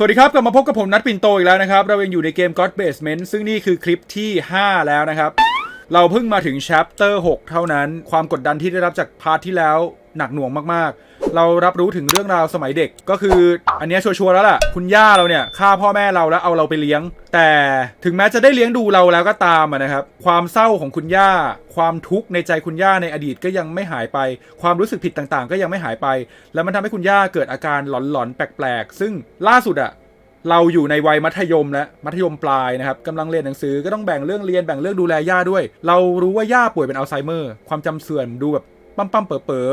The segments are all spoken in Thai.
สวัสดีครับกลับมาพบกับผมนัดปิ่นโตอีกแล้วนะครับ เรายังอยู่ในเกม God Basement ซึ่งนี่คือคลิปที่ 5 แล้วนะครับ เราเพิ่งมาถึง chapter 6 เท่านั้น ความกดดันที่ได้รับจากพาร์ทที่แล้วหนักหน่วงมากๆ เรารับรู้ถึงเรื่องราวสมัยเด็กก็คืออันนี้ชัวร์ๆแล้วล่ะ คุณย่าเราเนี่ยฆ่าพ่อแม่เราแล้วเอาเราไปเลี้ยง แต่ถึงแม้จะได้เลี้ยงดูเราแล้วก็ตามนะครับ ความเศร้าของคุณย่า ความทุกข์ในใจคุณย่าในอดีตก็ยังไม่หายไป ความรู้สึกผิดต่างๆ ก็ยังไม่หายไป แล้วมันทำให้คุณย่าเกิดอาการหลอนๆแปลกๆ ซึ่งล่าสุดอะเราอยู่ในวัยมัธยมแล้วมัธยมปลายนะครับกำลังเรียนหนังสือก็ต้องแบ่งเรื่องเรียนแบ่งเรื่องดูแลย่าด้วย เรารู้ว่าย่าป่วยเป็นอัลไซเมอร์ ความจำเสื่อมดูแบบ ปั๊มปั๊มเป๋อเป๋อ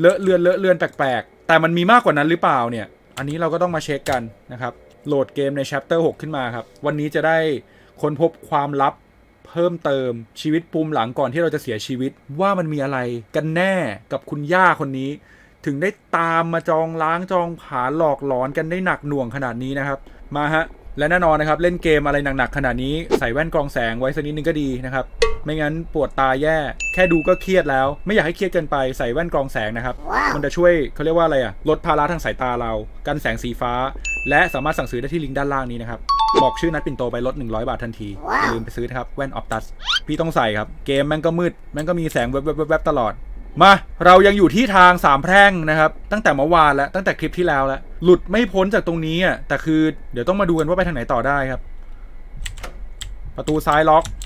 เลอะเลือนเลอะเลือนแปลกๆ แต่มันมีมากกว่านั้นหรือเปล่าเนี่ย อันนี้เราก็ต้องมาเช็คกันนะครับ โหลดเกมใน chapter 6 ขึ้นมาครับ วันนี้จะได้ค้นพบความลับเพิ่มเติมชีวิตปูมหลังก่อนที่เราจะเสียชีวิตว่ามันมีอะไรกันแน่กับคุณย่าคนนี้ ถึงได้ตามมาจองล้างจองผาหลอกหลอนกันได้หนักหน่วงขนาดนี้นะครับ มาฮะและแน่นอนนะครับ เล่นเกมอะไรหนักๆขนาดนี้ใส่แว่นกรองแสงไว้สักนิดนึงก็ดีนะครับ ไม่งั้นปวดตาแย่ แค่ดูก็เครียดแล้ว ไม่อยากให้เครียดเกินไปใส่แว่นกรองแสงนะครับ มันจะช่วยเขาเรียกว่าอะไรอะลดภาระทางสายตาเรา กันแสงสีฟ้า และสามารถสั่งซื้อได้ที่ลิงก์ด้านล่างนี้นะครับ บอกชื่อนัดปิ่นโตไปลด 100 บาททันที อย่าลืมไปซื้อนะครับแว่นออฟตัสพี่ต้องใส่ครับ เกมแม่งก็มืดแม่งก็มีแสงแวบๆๆๆตลอดมาเรายังอยู่ที่ทางสามแพร่งนะครับ ตั้งแต่เมื่อวานแล้วตั้งแต่คลิปที่แล้วแล้ว หลุดไม่พ้นจากตรงนี้อะแต่คือเดี๋ยวต้องมาดูกันว่าไปทางไหนต่อได้ครับ ประตูซ้ายล็อกป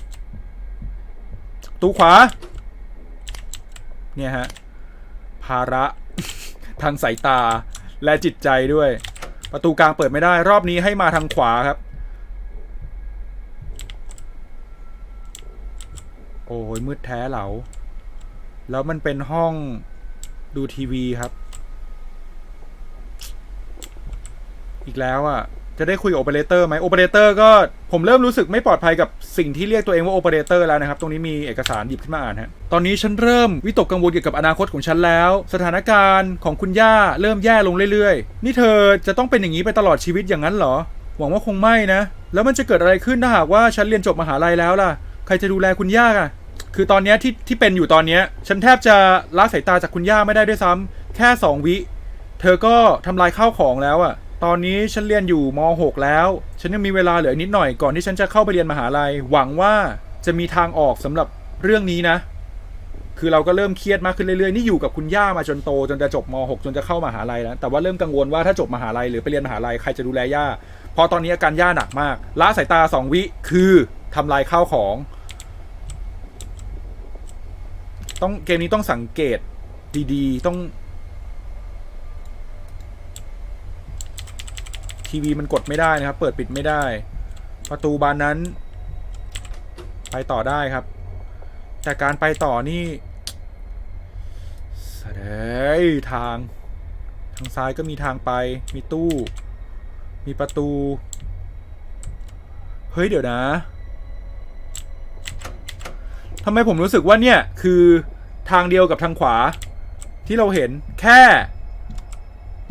ระ ตูขวา เนี่ยฮะ ภาระ ทางสายตาและจิตใจด้วย ประตูกลางเปิดไม่ได้รอบนี้ให้มาทางขวาครับ โอ้ยมืดแท้เหลา แล้วมันเป็นห้องดูทีวีครับ อีกแล้วอะ จะได้คุยกับโอเปอเรเตอร์ไหมโอเปอเรเตอร์ก็ผมเริ่มรู้สึกไม่ปลอดภัยกับสิ่งที่เรียกตัวเองว่าโอเปอเรเตอร์แล้วนะครับ ตรงนี้มีเอกสารหยิบขึ้นมาอ่านฮะตอนนี้ฉันเริ่มวิตกกังวลเกี่ยวกับอนาคตของฉันแล้ว สถานการณ์ของคุณย่าเริ่มแย่ลงเรื่อยๆ นี่เธอจะต้องเป็นอย่างนี้ไปตลอดชีวิตอย่างนั้นเหรอ หวังว่าคงไม่นะ แล้วมันจะเกิดอะไรขึ้นถ้าหากว่าฉันเรียนจบมหาลัยแล้วล่ะ ใครจะดูแลคุณย่าอะคือตอนนี้ที่ที่เป็นอยู่ตอนนี้ฉันแทบจะละสายตาจากคุณย่าไม่ได้ด้วยซ้ำแค่สองวิ เธอก็ทำลายข้าวของแล้วอะ ตอนนี้ฉันเรียนอยู่ม .6 แล้ว ฉันยังมีเวลาเหลือนิดหน่อยก่อนที่ฉันจะเข้าไปเรียนมหาลัย หวังว่าจะมีทางออกสำหรับเรื่องนี้นะ คือเราก็เริ่มเครียดมากขึ้นเรื่อยๆ นี่อยู่กับคุณย่ามาจนโต จนจะจบม .6 จนจะเข้ามหาลัยแล้ว แต่ว่าเริ่มกังวลว่าถ้าจบมหาลัยหรือไปเรียนมหาลัยใครจะดูแลย่า เพราะตอนนี้อาการย่าหนักมากละสายตาสองวิ คือทำลายข้าวของ ต้องเกมนี้ต้องสังเกตดีๆ ต้อง ทีวีมันกดไม่ได้นะครับ เปิดปิดไม่ได้ ประตูบานนั้น ไปต่อได้ครับ แต่การไปต่อนี่แสดงทาง ทางซ้ายก็มีทางไป มีตู้ มีประตู เฮ้ยเดี๋ยวนะทำไมผมรู้สึกว่าเนี่ยคือทางเดียวกับทางขวา ที่เราเห็นแค่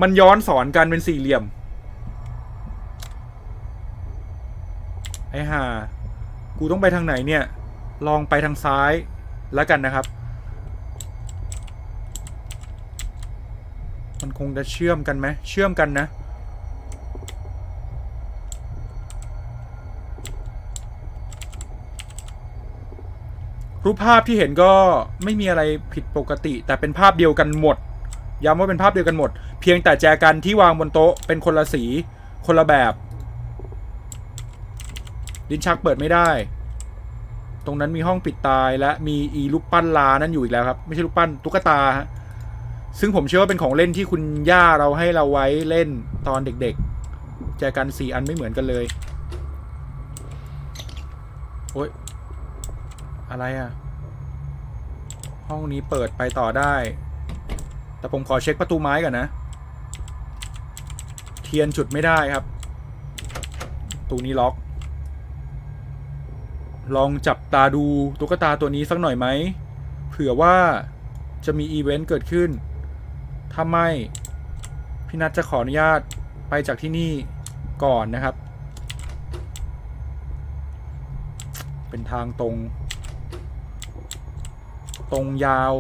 มันย้อนสอนกันเป็นสี่เหลี่ยม ไอ้ห่า กูต้องไปทางไหนเนี่ย ลองไปทางซ้ายแล้วกันนะครับ มันคงจะเชื่อมกันไหม เชื่อมกันนะ รูปภาพที่เห็นก็ไม่มีอะไรผิดปกติ แต่เป็นภาพเดียวกันหมด ย้ำว่าเป็นภาพเดียวกันหมด เพียงแต่แจกันที่วางบนโต๊ะเป็นคนละสี คนละแบบ ลิ้นชักเปิดไม่ได้ ตรงนั้นมีห้องปิดตายและมีอีรูปปั้นลานั่นอยู่อีกแล้วครับ ไม่ใช่รูปปั้นตุ๊กตาฮะซึ่งผมเชื่อว่าเป็นของเล่นที่คุณย่าเราให้เราไว้เล่นตอนเด็กๆ แจกันสี่อันไม่เหมือนกันเลยโอ๊ยอะไรอะห้องนี้เปิดไปต่อได้ แต่ผมขอเช็คประตูไม้ก่อนนะ เทียนจุดไม่ได้ครับ ประตูนี้ล็อก ลองจับตาดูตุ๊กตาตัวนี้สักหน่อยไหม เผื่อว่าจะมีอีเวนต์เกิดขึ้น ถ้าไม่ พี่นัทจะขออนุญาตไปจากที่นี่ก่อนนะครับ เป็นทางตรง ตรงยาว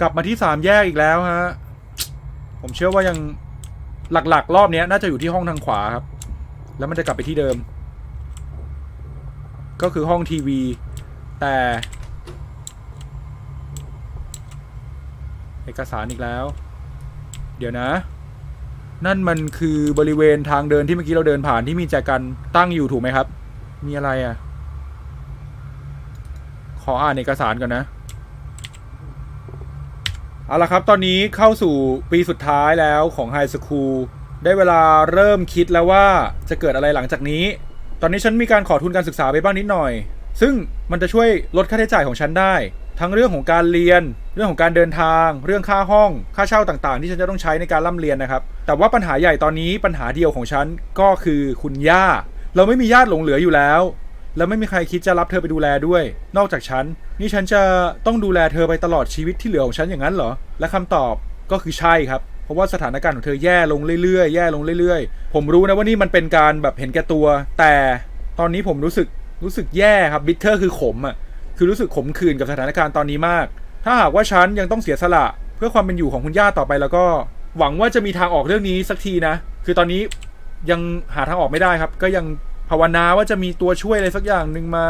กลับมาที่สามแยกอีกแล้วฮะ ผมเชื่อว่ายังหลักๆ รอบนี้น่าจะอยู่ที่ห้องทางขวาครับ แล้วมันจะกลับไปที่เดิม ก็คือห้องทีวี แต่ เอกสารอีกแล้ว เดี๋ยวนะ นั่นมันคือบริเวณทางเดินที่เมื่อกี้เราเดินผ่านที่มีแจกันตั้งอยู่ถูกไหมครับ มีอะไรอะ ขออ่านเอกสารก่อนนะเอาละครับ ตอนนี้เข้าสู่ปีสุดท้ายแล้วของไฮสคูล ได้เวลาเริ่มคิดแล้วว่าจะเกิดอะไรหลังจากนี้ ตอนนี้ฉันมีการขอทุนการศึกษาไปบ้างนิดหน่อย ซึ่งมันจะช่วยลดค่าใช้จ่ายของฉันได้ ทั้งเรื่องของการเรียน เรื่องของการเดินทาง เรื่องค่าห้อง ค่าเช่าต่างๆ ที่ฉันจะต้องใช้ในการร่ำเรียนนะครับ แต่ว่าปัญหาใหญ่ตอนนี้ปัญหาเดียวของฉันก็คือคุณย่า เราไม่มีญาติหลงเหลืออยู่แล้ว แล้วไม่มีใครคิดจะรับเธอไปดูแลด้วย นอกจากฉัน นี่ฉันจะต้องดูแลเธอไปตลอดชีวิตที่เหลือของฉันอย่างนั้นเหรอ และคำตอบก็คือใช่ครับ เพราะว่าสถานการณ์ของเธอแย่ลงเรื่อยๆแย่ลงเรื่อยๆ ผมรู้นะว่านี่มันเป็นการแบบเห็นแก่ตัว แต่ตอนนี้ผมรู้สึกรู้สึกแย่ครับบิทเทอร์คือขมอะคือรู้สึกขมขื่นกับสถานการณ์ตอนนี้มาก ถ้าหากว่าฉันยังต้องเสียสละ เพื่อความเป็นอยู่ของคุณย่าต่อไปแล้วก็ หวังว่าจะมีทางออกเรื่องนี้สักทีนะ คือตอนนี้ยังหาทางออกไม่ได้ครับ ก็ยังภาวนาว่าจะมีตัวช่วยอะไรสักอย่างหนึ่งมา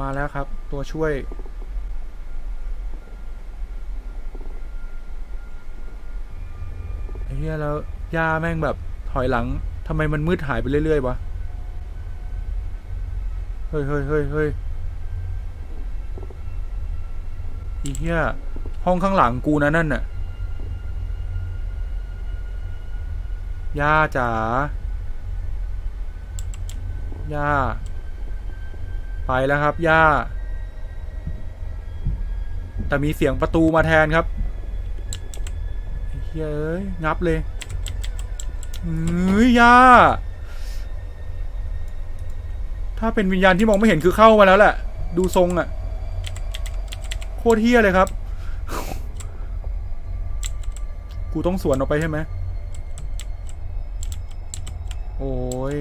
มาแล้วครับ ตัวช่วย ไอ้ เหี้ยแล้วย่าแม่งแบบถอยหลังทำไมมันมืดหายไปเรื่อยๆวะเฮ้ยเฮ้ยเฮ้ยเฮ้ยอีเหี้ยห้องข้างหลังกูนะนั่นน่ะย่าจ๋าย่า ไปแล้วครับย่า แต่มีเสียงประตูมาแทนครับ เฮ้ยเอ้ยงับเลยเฮ้ยยาถ้าเป็นวิญญาณที่มองไม่เห็นคือเข้ามาแล้วแหละดูทรงอะ่ะ โคตรเฮี้ยเลยครับ กูต้องสวนออกไปใช่ไหมโอ้ย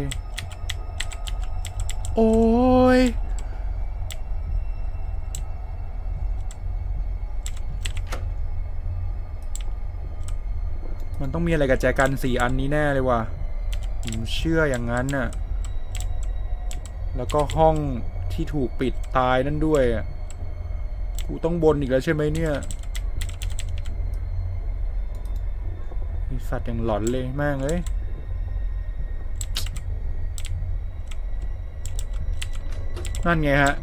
โอ้ย มันต้องมีอะไรกับแจกันสี่อันนี้แน่เลยว่ะผมเชื่ออย่างนั้นน่ะ แล้วก็ห้องที่ถูกปิดตายนั่นด้วยอะ กูต้องบนอีกแล้วใช่ไหมเนี่ยสัตว์อย่างหลอนเลยแม่งเอ้ยนั่นไงฮะ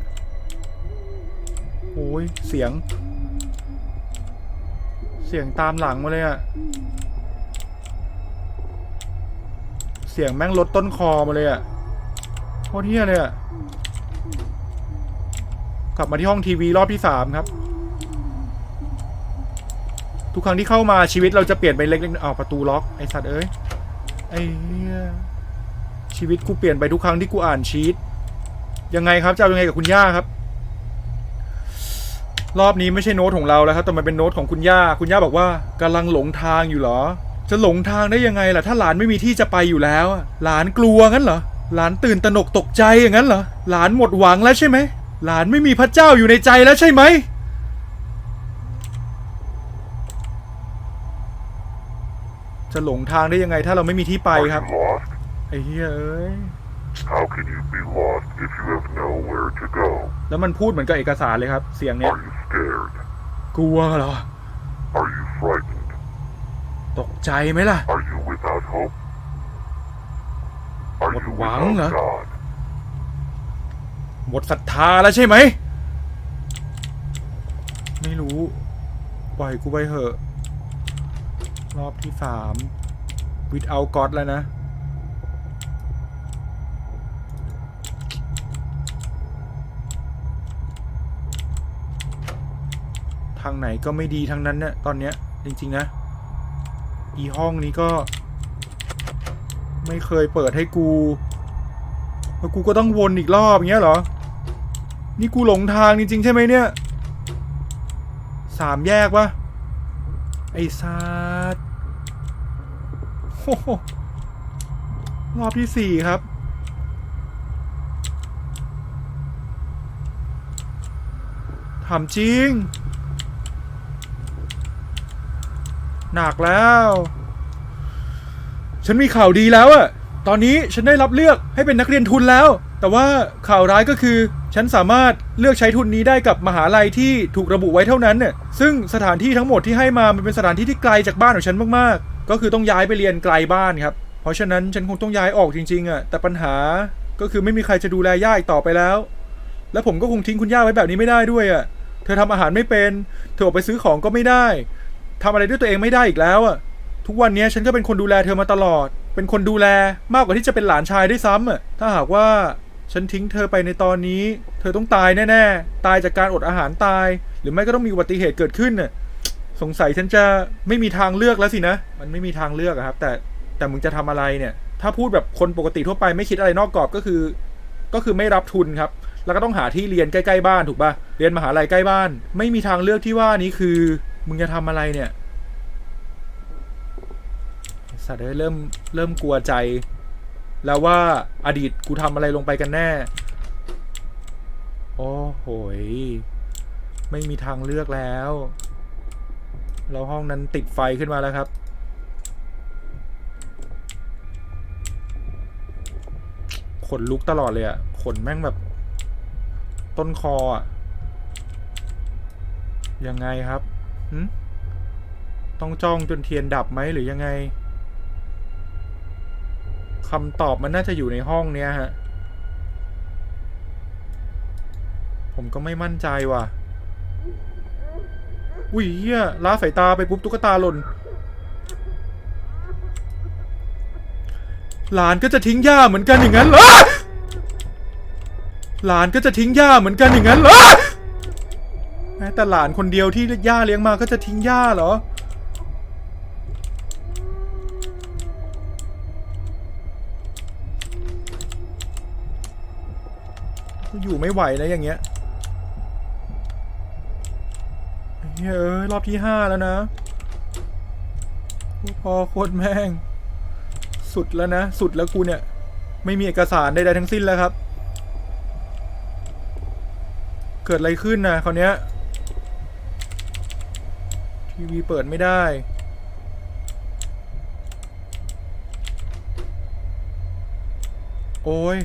โอ้ยเสียง เสียงตามหลังมาเลยอะเสียงแม่งลดต้นคอมาเลยอะโคตรเที่ยเลยอะกลับมาที่ห้องทีวีรอบที่สามครับ ทุกครั้งที่เข้ามาชีวิตเราจะเปลี่ยนไปเล็กๆอ้าวประตูล็อกไอสัตว์เอ้ยไอ้เหี้ยชีวิตกูเปลี่ยนไปทุกครั้งที่กูอ่านชีตยังไงครับจะเอายังไงกับคุณย่าครับ รอบนี้ไม่ใช่โน้ตของเราแล้วครับแต่มันเป็นโน้ตของคุณย่า คุณย่าบอกว่ากำลังหลงทางอยู่เหรอ จะหลงทางได้ยังไงล่ะ ถ้าหลานไม่มีที่จะไปอยู่แล้วอะหลานกลัวงั้นเหรอ หลานตื่นตระหนกตกใจอย่างนั้นเหรอ หลานหมดหวังแล้วใช่ไหม หลานไม่มีพระเจ้าอยู่ในใจแล้วใช่ไหม จะหลงทางได้ยังไงถ้าเราไม่มีที่ไป Are ครับ you lost? ไอ้เฮ้ยเอ้ย How can you be lost if you have nowhere to go? แล้วมันพูดเหมือนกับเอกสารเลยครับ เสียงเนี้ย Are you scared? กลัวเหรอ Are you frightened? ตกใจไหมล่ะ Are you without hope? Are Một you quãng without hả? God? หมดศรัทธาแล้วใช่ไหม ไม่รู้ ปล่อยกูไปเถอะ รอบที่สามวิดเอากอดแล้วนะ ทางไหนก็ไม่ดีทั้งนั้นเนี่ยตอนเนี้ย จริง ๆ นะ อีห้องนี้ก็ ไม่เคยเปิดให้กู แล้วกูก็ต้องวนอีกรอบเงี้ยเหรอ นี่กูหลงทางจริงๆใช่ไหมเนี่ย สามแยกวะไอ้ซาดรอบที่สี่ครับ ถามจริง หนักแล้ว ฉันมีข่าวดีแล้วอะตอนนี้ฉันได้รับเลือกให้เป็นนักเรียนทุนแล้ว แต่ว่าข่าวร้ายก็คือ ฉันสามารถเลือกใช้ทุนนี้ได้กับมหาลัยที่ถูกระบุไว้เท่านั้นเนี่ยซึ่งสถานที่ทั้งหมดที่ให้มามันเป็นสถานที่ที่ไกลจากบ้านของฉันมากๆ ก็คือต้องย้ายไปเรียนไกลบ้านครับ เพราะฉะนั้นฉันคงต้องย้ายออกจริงๆอะแต่ปัญหาก็คือไม่มีใครจะดูแลย่าอีกต่อไปแล้ว และผมก็คงทิ้งคุณย่าไว้แบบนี้ไม่ได้ด้วยอะเธอทำอาหารไม่เป็น เธอออกไปซื้อของก็ไม่ได้ ทำอะไรด้วยตัวเองไม่ได้อีกแล้วอะทุกวันนี้ฉันก็เป็นคนดูแลเธอมาตลอด เป็นคนดูแลมากกว่าที่จะเป็นหลานชายด้วยซ้ำอะถ้าหากว่าฉันทิ้งเธอไปในตอนนี้ เธอต้องตายแน่ๆ ตายจากการอดอาหารตาย หรือไม่ก็ต้องมีอุบัติเหตุเกิดขึ้นน่ะ สงสัยฉันจะไม่มีทางเลือกแล้วสินะ มันไม่มีทางเลือกครับ แต่แต่มึงจะทำอะไรเนี่ย ถ้าพูดแบบคนปกติทั่วไปไม่คิดอะไรนอกกรอบก็คือ ก็คือไม่รับทุนครับ แล้วก็ต้องหาที่เรียนใกล้ๆบ้านถูกปะเรียนมหาลัยใกล้บ้าน ไม่มีทางเลือกที่ว่านี้คือ มึงจะทำอะไรเนี่ย สัตว์เอ้เริ่มเริ่มกลัวใจ แล้วว่าอดีตกูทำอะไรลงไปกันแน่ โอ้โหยไม่มีทางเลือกแล้วแล้วห้องนั้นติดไฟขึ้นมาแล้วครับ ขนลุกตลอดเลยอะขนแม่งแบบ ต้นคออะยังไงครับ ต้องจ้องจนเทียนดับไหมหรือยังไงคำตอบมันน่าจะอยู่ในห้องเนี้ยฮะ ผมก็ไม่มั่นใจว่ะอุ้ยเฮียล้าสายตาไปปุ๊บตุ๊กตาหล่น หลานก็จะทิ้งย่าเหมือนกันอย่างนั้นเหรอ หลานก็จะทิ้งย่าเหมือนกันอย่างนั้นเหรอ แต่หลานคนเดียวที่ย่าเลี้ยงมาก็จะทิ้งย่าเหรอ อยู่ไม่ไหวนะอย่างเงี้ยเฮ้ยเอ้ยรอบที่ห้าแล้วนะพอโคตรแม่ง สุดแล้วนะ สุดแล้วกูเนี่ย ไม่มีเอกสารใดๆทั้งสิ้นแล้วครับ เกิดอะไรขึ้นนะคราวเนี้ย ทีวีเปิดไม่ได้ โอ้ย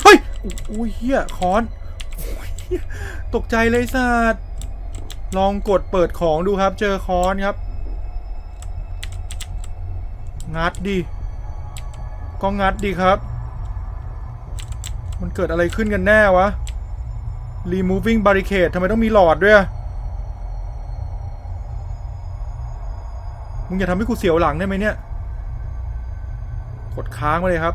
เฮ้ยโอ้ยเฮียคอนตกใจเลยสัตว์ลองกดเปิดของดูครับ เจอคอนครับ งัดดิก็งัดดิครับ มันเกิดอะไรขึ้นกันแน่วะ removing barricade ทำไมต้องมีหลอดด้วยมึงอย่าทำให้กูเสียวหลังได้ไหมเนี่ย กดค้างมาเลยครับ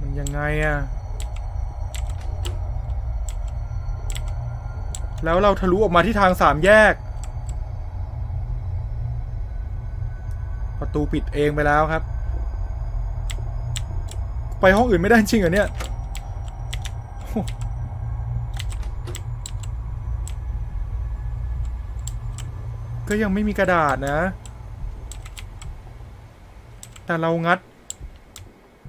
มันยังไงอะแล้วเราทะลุออกมาที่ทางสามแยก ประตูปิดเองไปแล้วครับ ไปห้องอื่นไม่ได้จริงเหรอเนี่ยก็ยังไม่มีกระดาษนะ แต่เรางัด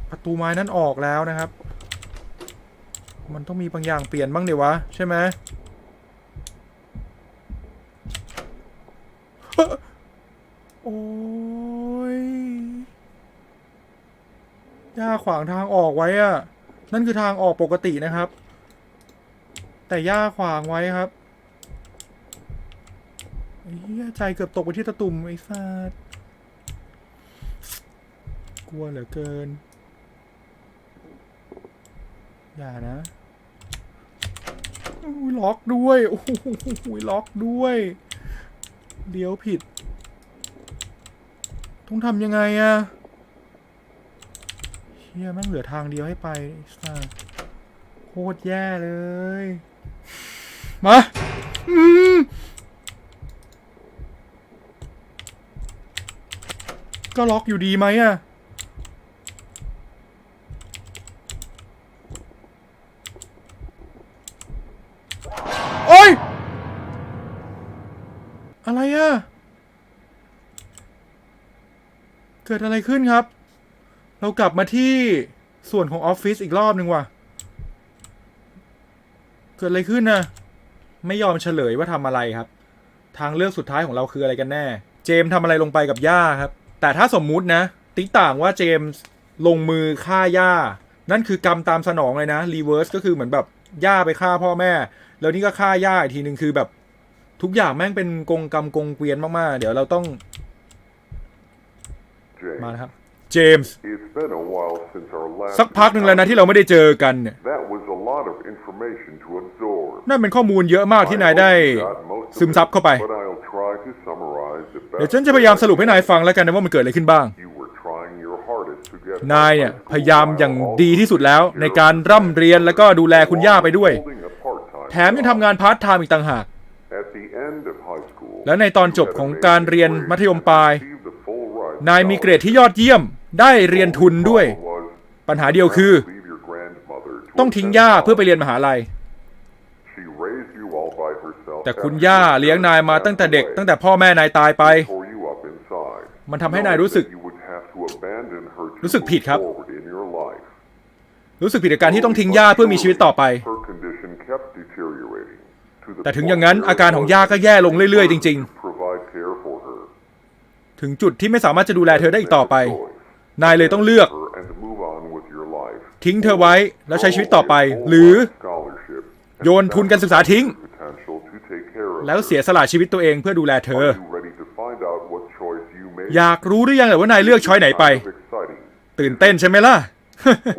ประตูไม้นั่นออกแล้วนะครับ มันต้องมีบางอย่างเปลี่ยนบ้างเดี๋ยววะ ใช่ไหม โอ้ย ย่าขวางทางออกไว้อะนั่นคือทางออกปกตินะครับ แต่ย่าขวางไว้ครับไอ้เหี้ยใจเกือบตกไปที่ตะตุ่มไอ้สัสกลัวเหลือเกิน อย่านะล็อกด้วยโอ้โหล็อกด้วยเลี้ยวผิด ต้องทำยังไงอะ เฮียแม่งเหลือทางเดียวให้ไปโคตรแย่เลย มาอืมก็ล็อกอยู่ดีไหมอะโอ้ย อะไรอะเกิดอะไรขึ้นครับ เรากลับมาที่ส่วนของออฟฟิศอีกรอบหนึ่งว่ะ เกิดอะไรขึ้นนะไม่ยอมเฉลยว่าทำอะไรครับ ทางเลือกสุดท้ายของเราคืออะไรกันแน่ เจมส์ทำอะไรลงไปกับย่าครับ แต่ถ้าสมมุตินะ ติ๊กต่างว่าเจมส์ลงมือฆ่าย่า นั่นคือกรรมตามสนองเลยนะรีเวิร์สก็คือเหมือนแบบย่าไปฆ่าพ่อแม่ แล้วนี่ก็ฆ่าย่าอีกทีหนึ่งคือแบบ ทุกอย่างแม่งเป็นกงกรรมกงเกวียนมากๆ เดี๋ยวเราต้องมานะครับ เจมส์ it's been a while since our last สักพักหนึ่งแล้วนะที่เราไม่ได้เจอกันเนี่ย That was a lot of information to absorb. นั่นเป็นข้อมูลเยอะมากที่นายได้ซึมซับเข้าไป But I'll try to summarize the best เดี๋ยวฉันจะพยายามสรุปให้นายฟังแล้วกันนะว่ามันเกิดอะไรขึ้นบ้าง You were trying your hardest to get นายเนี่ยพยายามอย่างดีที่สุดแล้วในการร่ำเรียนแล้วก็ดูแลคุณย่าไปด้วย Holding a part-time แถมยังทำงานพาร์ทไทม์อีกต่างหาก At the end of high school, และในตอนจบของการเรียนมัธยมปลาย received the full ride นายมีเกรดที่ยอดเยี่ยม ได้เรียนทุนด้วย ปัญหาเดียวคือ ต้องทิ้งย่าเพื่อไปเรียนมหาลัย แต่คุณย่าเลี้ยงนายมาตั้งแต่เด็ก ตั้งแต่พ่อแม่นายตายไป มันทำให้นายรู้สึก รู้สึกผิดครับ รู้สึกผิดกับการที่ต้องทิ้งย่าเพื่อมีชีวิตต่อไป แต่ถึงอย่างนั้นอาการของย่าก็แย่ลงเรื่อยๆ จริง ๆ ถึงจุดที่ไม่สามารถจะดูแลเธอได้อีกต่อไป นายเลยต้องเลือก Her and move on with your life. ทิ้งเธอไว้แล้วใช้ชีวิตต่อไป หรือ Scholarship and โยนทุนการศึกษาทิ้ง potential to take care of แล้วเสียสละชีวิตตัวเองเพื่อดูแลเธอ Are you ready to find out what choice you made? อยากรู้หรือยังแต่ว่านายเลือกช้อยไหนไป Kind of exciting. ตื่นเต้นใช่ไหมล่ะ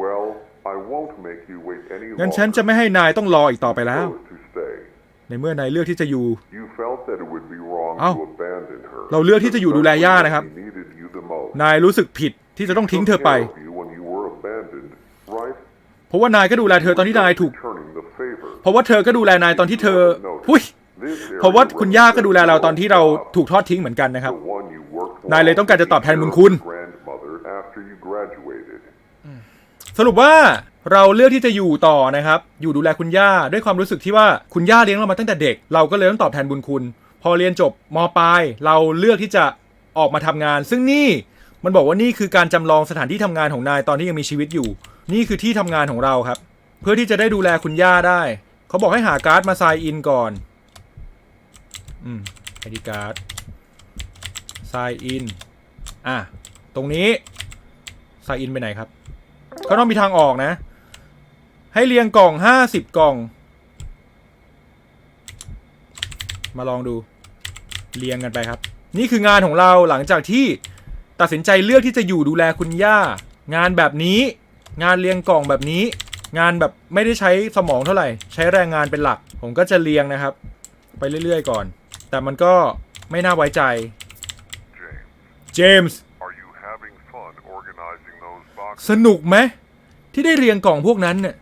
Well, I won't make you wait any งั้น longer. ฉันจะไม่ให้นายต้องรออีกต่อไปแล้ว chose to stay. ในเมื่อนายเลือกที่จะอยู่ You felt that it would be wrong เอ้า to abandon her. เราเลือกที่จะอยู่ดูแลย่านะครับ She needed you the most. นายรู้สึกผิดที่จะต้องทิ้งเธอไป Took care of you when you were abandoned, right? เพราะว่านายก็ดูแลเธอตอนที่นายถูก Returning the favor. เพราะว่าเธอก็ดูแลนายตอนที่เธอหุ้ย This เพราะว่า area คุณย่าก็ดูแลเราตอนที่เรา represents ถูกทอดทิ้งเหมือนกันนะครับ the one you worked for นายเลยต้องการจะตอบแทนบุญคุณ your grandmother after you graduated. สรุปว่าเราเลือกที่จะอยู่ต่อนะครับ อยู่ดูแลคุณย่าด้วยความรู้สึกที่ว่าคุณย่าเลี้ยงเรามาตั้งแต่เด็ก เราก็เลยต้องตอบแทนบุญคุณ พอเรียนจบมปลาย เราเลือกที่จะออกมาทำงาน ซึ่งนี่ มันบอกว่านี่คือการจำลองสถานที่ทำงานของนายตอนที่ยังมีชีวิตอยู่ นี่คือที่ทำงานของเราครับ เพื่อที่จะได้ดูแลคุณย่าได้ เขาบอกให้หาการ์ดมาไซน์อินก่อน อืมไอดีการ์ดไซน์อิน อะ ตรงนี้ไซน์อินไปไหนครับก็ต้องมีทางออกนะ ให้เรียงกล่องห้าสิบกล่อง มาลองดู เรียงกันไปครับ นี่คืองานของเราหลังจากที่ ตัดสินใจเลือกที่จะอยู่ดูแลคุณย่า งานแบบนี้ งานเรียงกล่องแบบนี้ งานแบบไม่ได้ใช้สมองเท่าไหร่ ใช้แรงงานเป็นหลัก ผมก็จะเรียงนะครับ ไปเรื่อยๆก่อน แต่มันก็ไม่น่าไว้ใจ เจมส์ สนุกไหมที่ได้เรียงกล่องพวกนั้นเนี่ย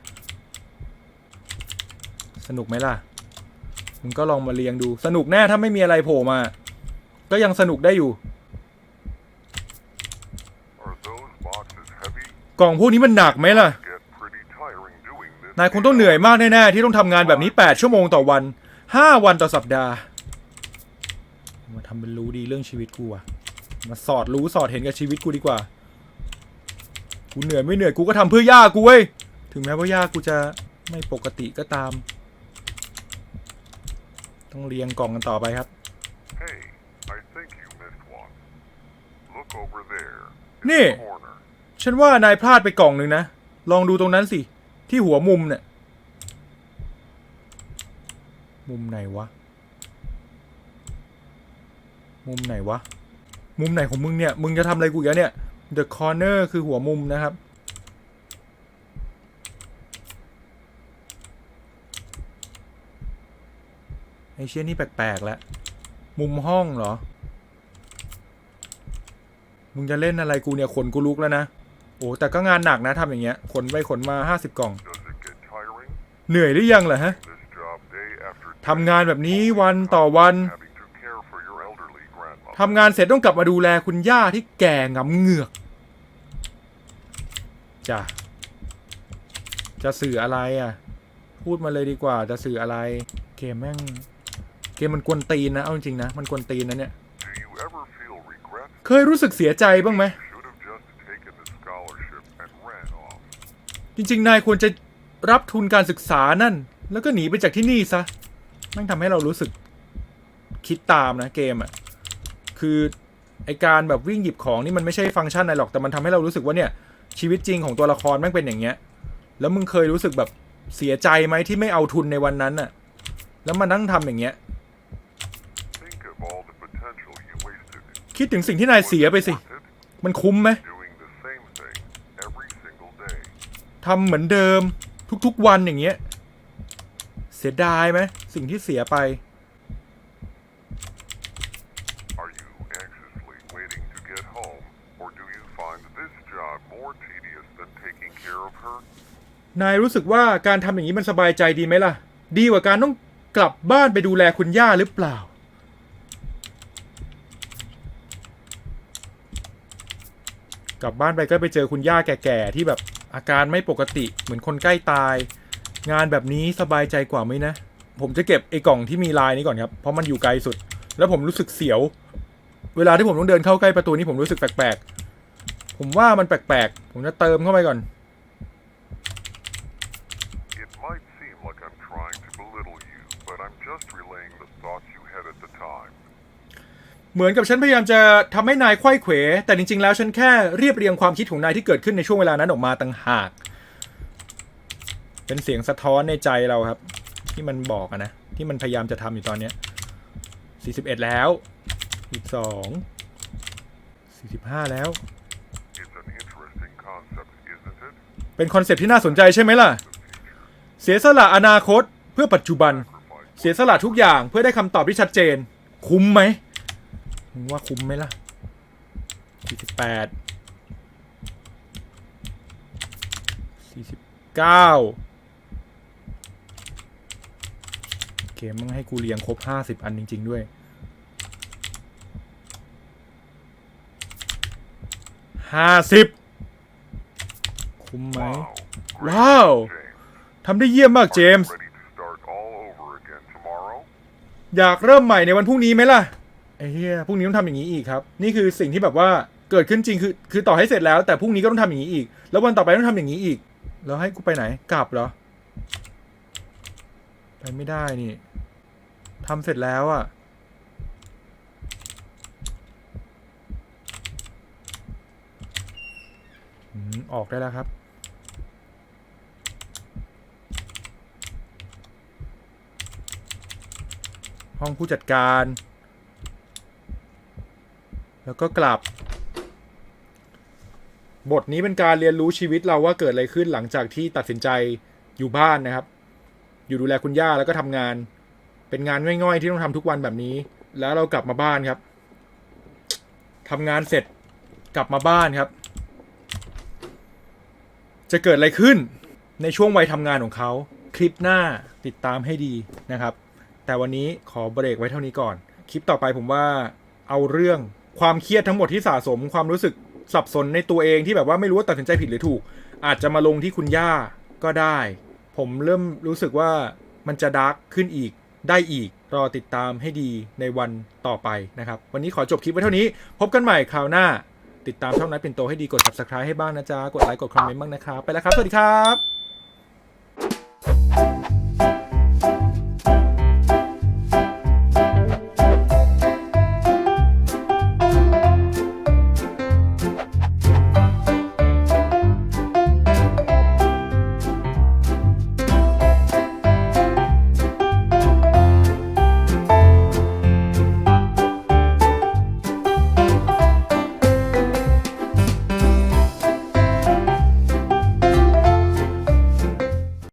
สนุกไหมล่ะมึงก็ลองมาเรียงดู สนุกแน่ถ้าไม่มีอะไรโผล่มา ก็ยังสนุกได้อยู่ กล่องพวกนี้มันหนักไหมล่ะ Get pretty tiring doing this. นายคงต้องเหนื่อยมากแน่ๆที่ต้องทำงานแบบนี้ 8 ชั่วโมงต่อวัน 5 วันต่อสัปดาห์ มาทำเป็นรู้ดีเรื่องชีวิตกูอะมาสอดรู้สอดเห็นกับชีวิตกูดีกว่า กูเหนื่อยไม่เหนื่อยกูก็ทำเพื่อย่ากูเว้ย ถึงแม้ว่าย่ากูจะไม่ปกติก็ตาม ต้องเรียงกล่องกันต่อไปครับ Hey, I think you missed one. Look over there. นี่ Corner. ฉันว่านายพลาดไปกล่องหนึ่งนะ ลองดูตรงนั้นสิ ที่หัวมุมเนี่ย มุมไหนวะ มุมไหนวะ มุมไหนของมึงเนี่ย มึงจะทำอะไรกูอีกแล้วเนี่ย The corner คือหัวมุมนะครับ ไอเชี่ยนี่แปลกๆแล้ว มุมห้องเหรอ มึงจะเล่นอะไรกูเนี่ยขนกูลุกแล้วนะ โอ้แต่ก็งานหนักนะทำอย่างเงี้ยขนไปขนมาห้าสิบกล่อง เหนื่อยหรือยังเหรอฮะทำงานแบบนี้วันต่อวันทำงานเสร็จต้องกลับมาดูแลคุณย่าที่แก่งำเหงือกจ้ะจะสื่ออะไรอะ พูดมาเลยดีกว่าจะสื่ออะไร เกมแม่ง เกมมันกวนตีนนะ เอาจริงๆนะ มันกวนตีนนะเนี่ย เคยรู้สึกเสียใจบ้างไหม จริง ๆ นายควรจะรับทุนการศึกษานั่น แล้วก็หนีไปจากที่นี่ซะแม่งทำให้เรารู้สึกคิดตามนะเกมอะ่ะ คือไอการแบบวิ่งหยิบของนี่มันไม่ใช่ฟังก์ชันอะไรหรอกแต่มันทำให้เรารู้สึกว่าเนี่ยชีวิตจริงของตัวละครแม่งเป็นอย่างเงี้ย แล้วมึงเคยรู้สึกแบบเสียใจไหมที่ไม่เอาทุนในวันนั้นน่ะ แล้วมานั่งทำอย่างเงี้ย Think of all the potential you wasted. คิดถึงสิ่งที่นายเสียไปสิ Worth it? มันคุ้มไหม ทำเหมือนเดิมทุกๆวันอย่างเงี้ย เสียดายไหมสิ่งที่เสียไป Are you anxiously waiting to get home, or do you find this job more tedious than taking care of her? นายรู้สึกว่าการทำอย่างนี้มันสบายใจดีไหมล่ะ ดีกว่าการต้องกลับบ้านไปดูแลคุณย่าหรือเปล่ากลับบ้านไปก็ไปเจอคุณย่าแก่ๆที่แบบ อาการไม่ปกติเหมือนคนใกล้ตาย งานแบบนี้สบายใจกว่าไหมนะ ผมจะเก็บไอ้กล่องที่มีลายนี้ก่อนครับ เพราะมันอยู่ไกลสุด แล้วผมรู้สึกเสียว เวลาที่ผมต้องเดินเข้าใกล้ประตูนี้ผมรู้สึกแปลกๆ ผมว่ามันแปลกๆ ผมจะเติมเข้าไปก่อน เหมือนกับฉันพยายามจะทำให้นายไขว้เขว แต่จริง ๆ แล้วฉันแค่เรียบเรียงความคิดของนายที่เกิดขึ้นในช่วงเวลานั้นออกมาต่างหาก เป็นเสียงสะท้อนในใจเราครับ ที่มันบอกนะ ที่มันพยายามจะทำอยู่ตอนเนี้ย41แล้ว12 45แล้ว It's an interesting concept, isn't it? เป็นคอนเซปที่น่าสนใจใช่ไหมล่ะ เสียสละอนาคตเพื่อปัจจุบัน เสียสละทุกอย่างเพื่อได้คำตอบที่ชัดเจน คุ้มไหม มึงว่าคุ้มไหมล่ะ48 49เกมมึงให้กูเรียงครบ50อันจริง ๆ ด้วย50คุ้มไหม Wow. Great, Wow. James. ทำได้เยี่ยมมากเจมส์ Ready to start all over again tomorrow? อยากเริ่มใหม่ในวันพรุ่งนี้ไหมล่ะ ไอ้เหี้ยพรุ่งนี้ต้องทำอย่างนี้อีกครับ นี่คือสิ่งที่แบบว่าเกิดขึ้นจริงคือ คือต่อให้เสร็จแล้ว แต่พรุ่งนี้ก็ต้องทำอย่างนี้อีก แล้ววันต่อไปต้องทำอย่างนี้อีก แล้วให้กูไปไหนกลับเหรอไปไม่ได้นี่ทำเสร็จแล้วอะ่ะอืมออกได้แล้วครับ ห้องผู้จัดการ แล้วก็กลับ บทนี้เป็นการเรียนรู้ชีวิตเราว่าเกิดอะไรขึ้นหลังจากที่ตัดสินใจอยู่บ้านนะครับ อยู่ดูแลคุณย่าแล้วก็ทำงาน เป็นงานง่อยๆที่ต้องทำทุกวันแบบนี้ แล้วเรากลับมาบ้านครับทำงานเสร็จกลับมาบ้านครับ จะเกิดอะไรขึ้นในช่วงวัยทำงานของเขาคลิปหน้าติดตามให้ดีนะครับ แต่วันนี้ขอเบรกไว้เท่านี้ก่อน คลิปต่อไปผมว่าเอาเรื่อง ความเครียดทั้งหมดที่สะสม ความรู้สึกสับสนในตัวเองที่แบบว่าไม่รู้ว่าตัดสินใจผิดหรือถูก อาจจะมาลงที่คุณย่าก็ได้ ผมเริ่มรู้สึกว่ามันจะดาร์กขึ้นอีกได้อีก รอติดตามให้ดีในวันต่อไปนะครับ วันนี้ขอจบคลิปไว้เท่านี้ พบกันใหม่คราวหน้า ติดตามช่องนัดเป็นโตให้ดีกด subscribe ให้บ้างนะจ๊ะ กดไลค์กดคอมเมนต์บ้างนะครับ ไปแล้วครับ สวัสดีครับ